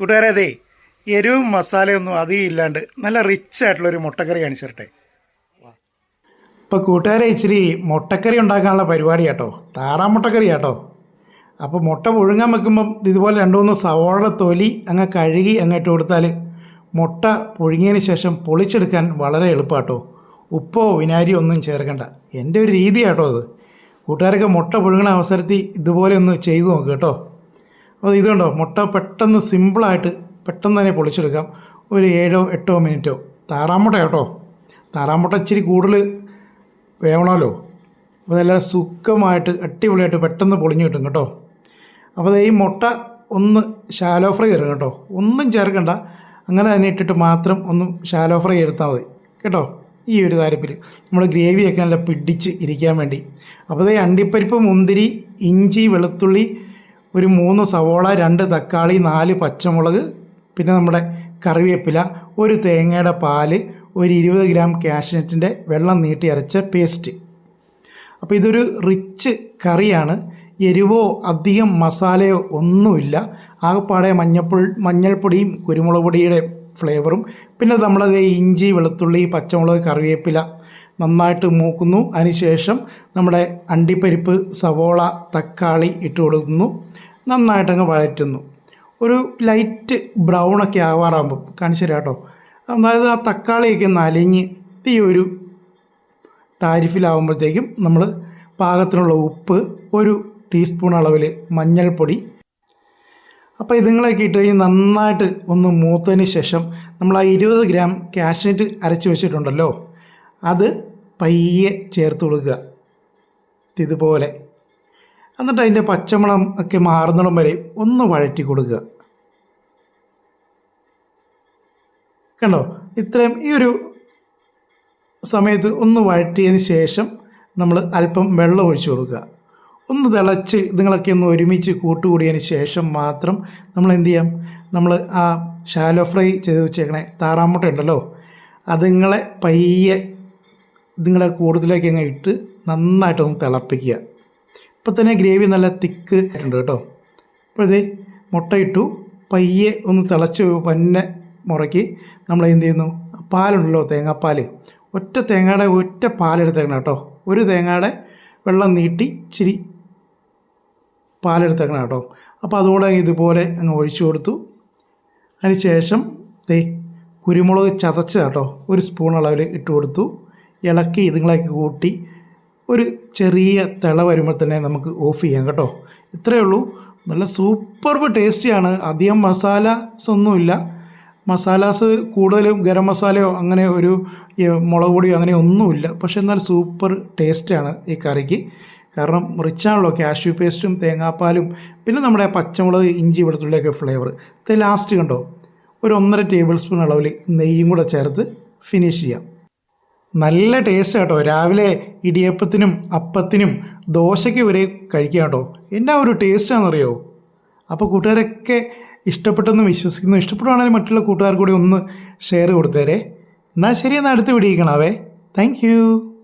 കൂട്ടുകാരെ അതെ എരിവും മസാലയൊന്നും അധികം ഇല്ലാണ്ട് നല്ല റിച്ച് ആയിട്ടുള്ള ഒരു മുട്ടക്കറി കാണിച്ചു തരട്ടെ ഇപ്പോൾ കൂട്ടുകാരെ ഇച്ചിരി മുട്ടക്കറി ഉണ്ടാക്കാനുള്ള പരിപാടി കേട്ടോ. താറാ മുട്ടക്കറി കേട്ടോ. അപ്പോൾ മുട്ട പുഴുങ്ങാൻ വെക്കുമ്പം ഇതുപോലെ രണ്ട് മൂന്ന് സവോള തൊലി അങ്ങ് കഴുകി അങ്ങോട്ട് കൊടുത്താൽ മുട്ട പുഴുങ്ങിയതിന് ശേഷം പൊളിച്ചെടുക്കാൻ വളരെ എളുപ്പമാട്ടോ ഉപ്പോ വിനാരിയോ ഒന്നും ചേർക്കണ്ട. എന്റെ ഒരു രീതി കേട്ടോ അത്. കൂട്ടുകാരൊക്കെ മുട്ട പുഴുങ്ങണ അവസരത്തിൽ ഇതുപോലെ ഒന്ന് ചെയ്തു നോക്ക് കേട്ടോ. അപ്പോൾ ഇത് കണ്ടോ? മുട്ട പെട്ടെന്ന് സിമ്പിളായിട്ട് പെട്ടെന്ന് തന്നെ പൊളിച്ചെടുക്കാം. ഒരു ഏഴോ എട്ടോ മിനിറ്റോ താറാമുട്ട കേട്ടോ. താറാമുട്ട ഇച്ചിരി കൂടുതൽ വേവണമല്ലോ. അപ്പോൾ നല്ല സുഖമായിട്ട് അടിപൊളിയായിട്ട് പെട്ടെന്ന് പൊളിഞ്ഞു കിട്ടും കേട്ടോ. അപ്പോൾ ഈ മുട്ട ഒന്ന് ഷാലോ ഫ്രൈ തരും കേട്ടോ. ഒന്നും ചേർക്കണ്ട. അങ്ങനെ തന്നെ ഇട്ടിട്ട് മാത്രം ഒന്ന് ഷാലോ ഫ്രൈ എടുത്താൽ മതി. കേട്ടോ? ഈ ഒരു താരപ്പിൽ നമ്മൾ ഗ്രേവിയൊക്കെ നല്ല പിടിച്ച് ഇരിക്കാൻ വേണ്ടി. അപ്പോൾ ദേ അണ്ടിപ്പരിപ്പ് മുന്തിരി ഇഞ്ചി വെളുത്തുള്ളി ഒരു മൂന്ന് സവോള രണ്ട് തക്കാളി നാല് പച്ചമുളക് പിന്നെ നമ്മുടെ കറിവേപ്പില ഒരു തേങ്ങയുടെ പാൽ ഒരു ഇരുപത് ഗ്രാം കാഷ്നറ്റിന്റെ വെള്ളം നീട്ടി അരച്ച പേസ്റ്റ്. അപ്പോൾ ഇതൊരു റിച്ച് കറിയാണ്. എരിവോ അധികം മസാലയോ ഒന്നുമില്ല. ആകപ്പാടെ മഞ്ഞപ്പൊ മഞ്ഞൾപ്പൊടിയും കുരുമുളക് പൊടിയുടെ ഫ്ലേവറും. പിന്നെ നമ്മളത് ഇഞ്ചി വെളുത്തുള്ളി പച്ചമുളക് കറിവേപ്പില നന്നായിട്ട് മൂക്കുന്നു. അതിനുശേഷം നമ്മുടെ അണ്ടിപ്പരിപ്പ് സവോള തക്കാളി ഇട്ട് കൊടുക്കുന്നു. നന്നായിട്ടങ്ങ് വഴറ്റുന്നു. ഒരു ലൈറ്റ് ബ്രൗണൊക്കെ ആവാറാകുമ്പോൾ കാണിച്ചു കേട്ടോ. അതായത് ആ തക്കാളിയൊക്കെ ഒന്ന് അലിഞ്ഞ് ഈ ഒരു താരിഫിലാവുമ്പോഴത്തേക്കും നമ്മൾ പാകത്തിനുള്ള ഉപ്പ് ഒരു ടീസ്പൂൺ അളവിൽ മഞ്ഞൾപ്പൊടി. അപ്പോൾ ഇതുങ്ങളൊക്കെ ഇട്ട് കഴിഞ്ഞ് നന്നായിട്ട് ഒന്ന് മൂത്തതിന് ശേഷം നമ്മൾ ആ ഇരുപത് ഗ്രാം കാഷ്നറ്റ് അരച്ച് വെച്ചിട്ടുണ്ടല്ലോ. അത് പയ്യെ ചേർത്ത് കൊടുക്കുക. ഇതുപോലെ എന്നിട്ട് അതിന്റെ പച്ചമണം ഒക്കെ മാറുന്നിടം വരെ ഒന്ന് വഴറ്റി കൊടുക്കുക. കണ്ടോ? ഇത്രയും ഈ ഒരു സമയത്ത് ഒന്ന് വഴറ്റിയതിന് ശേഷം നമ്മൾ അല്പം വെള്ളം ഒഴിച്ചു കൊടുക്കുക. ഒന്ന് തിളച്ച് ഇതുങ്ങളൊക്കെ ഒന്ന് ഒരുമിച്ച് കൂട്ടുകൂടിയതിന് ശേഷം മാത്രം നമ്മൾ എന്ത് ചെയ്യാം? നമ്മൾ ആ ഷാലോ ഫ്രൈ ചെയ്ത് വെച്ചേക്കണേ താറാമുട്ട ഉണ്ടല്ലോ അതുങ്ങളെ പയ്യെ ഇതുങ്ങളെ കൂടുതലേക്ക് അങ്ങ് ഇട്ട് നന്നായിട്ടൊന്ന് തിളപ്പിക്കുക. ഇപ്പം തന്നെ ഗ്രേവി നല്ല തിക്ക് ആയിട്ടുണ്ട് കേട്ടോ. അപ്പോഴേ മുട്ട ഇട്ടു പയ്യെ ഒന്ന് തിളച്ച് പന്നെ മുറക്കി നമ്മൾ എന്ത് ചെയ്യുന്നു? പാലുണ്ടല്ലോ തേങ്ങാപ്പാൽ ഒറ്റ തേങ്ങയുടെ ഒറ്റ പാലെടുത്തേക്കണം കേട്ടോ. ഒരു തേങ്ങയുടെ വെള്ളം നീട്ടി ഇച്ചിരി പാലെടുത്തേക്കണം കേട്ടോ. അപ്പോൾ അതുകൂടെ ഇതുപോലെ അങ്ങ് ഒഴിച്ചു കൊടുത്തു. അതിന് ശേഷം ദേ കുരുമുളക് ചതച്ച കേട്ടോ. ഒരു സ്പൂൺ അളവിൽ ഇട്ട് കൊടുത്തു. ഇളക്കി ഇതുങ്ങളൊക്കെ കൂട്ടി ഒരു ചെറിയ തിള വരുമ്പോൾ തന്നെ നമുക്ക് ഓഫ് ചെയ്യാം കേട്ടോ. ഇത്രയേ ഉള്ളൂ. നല്ല സൂപ്പർബ് ടേസ്റ്റിയാണ് അധികം മസാലാസ് ഒന്നുമില്ല. മസാലാസ് കൂടുതലും ഗരം മസാലയോ അങ്ങനെ ഒരു മുളക് പൊടിയോ അങ്ങനെ ഒന്നുമില്ല. പക്ഷേ എന്നാൽ സൂപ്പർ ടേസ്റ്റാണ് ഈ കറിക്ക്. കാരണം റിച്ചാണല്ലോ കാഷ്യൂ പേസ്റ്റും തേങ്ങാപ്പാലും പിന്നെ നമ്മുടെ പച്ചമുളക് ഇഞ്ചി വെളുത്തുള്ളിയൊക്കെ ഫ്ലേവർ ഇത് ലാസ്റ്റ് കണ്ടോ? ഒരു ഒന്നര ടേബിൾ സ്പൂൺ അളവിൽ നെയ്യും കൂടെ ചേർത്ത് ഫിനിഷ് ചെയ്യാം. നല്ല ടേസ്റ്റ് കേട്ടോ. രാവിലെ ഇടിയപ്പത്തിനും അപ്പത്തിനും ദോശയ്ക്ക് വരെ കഴിക്കാം കേട്ടോ. എന്നാ ഒരു ടേസ്റ്റാണെന്നറിയോ അപ്പോൾ കൂട്ടുകാരൊക്കെ ഇഷ്ടപ്പെട്ടെന്ന് വിശ്വസിക്കുന്നു. ഇഷ്ടപ്പെടുവാണെങ്കിൽ മറ്റുള്ള കൂട്ടുകാർ കൂടി ഒന്ന് ഷെയർ കൊടുത്തേരെ. എന്നാൽ ശരി എന്നാൽ അടുത്ത് പിടിയിക്കണവേ താങ്ക് യു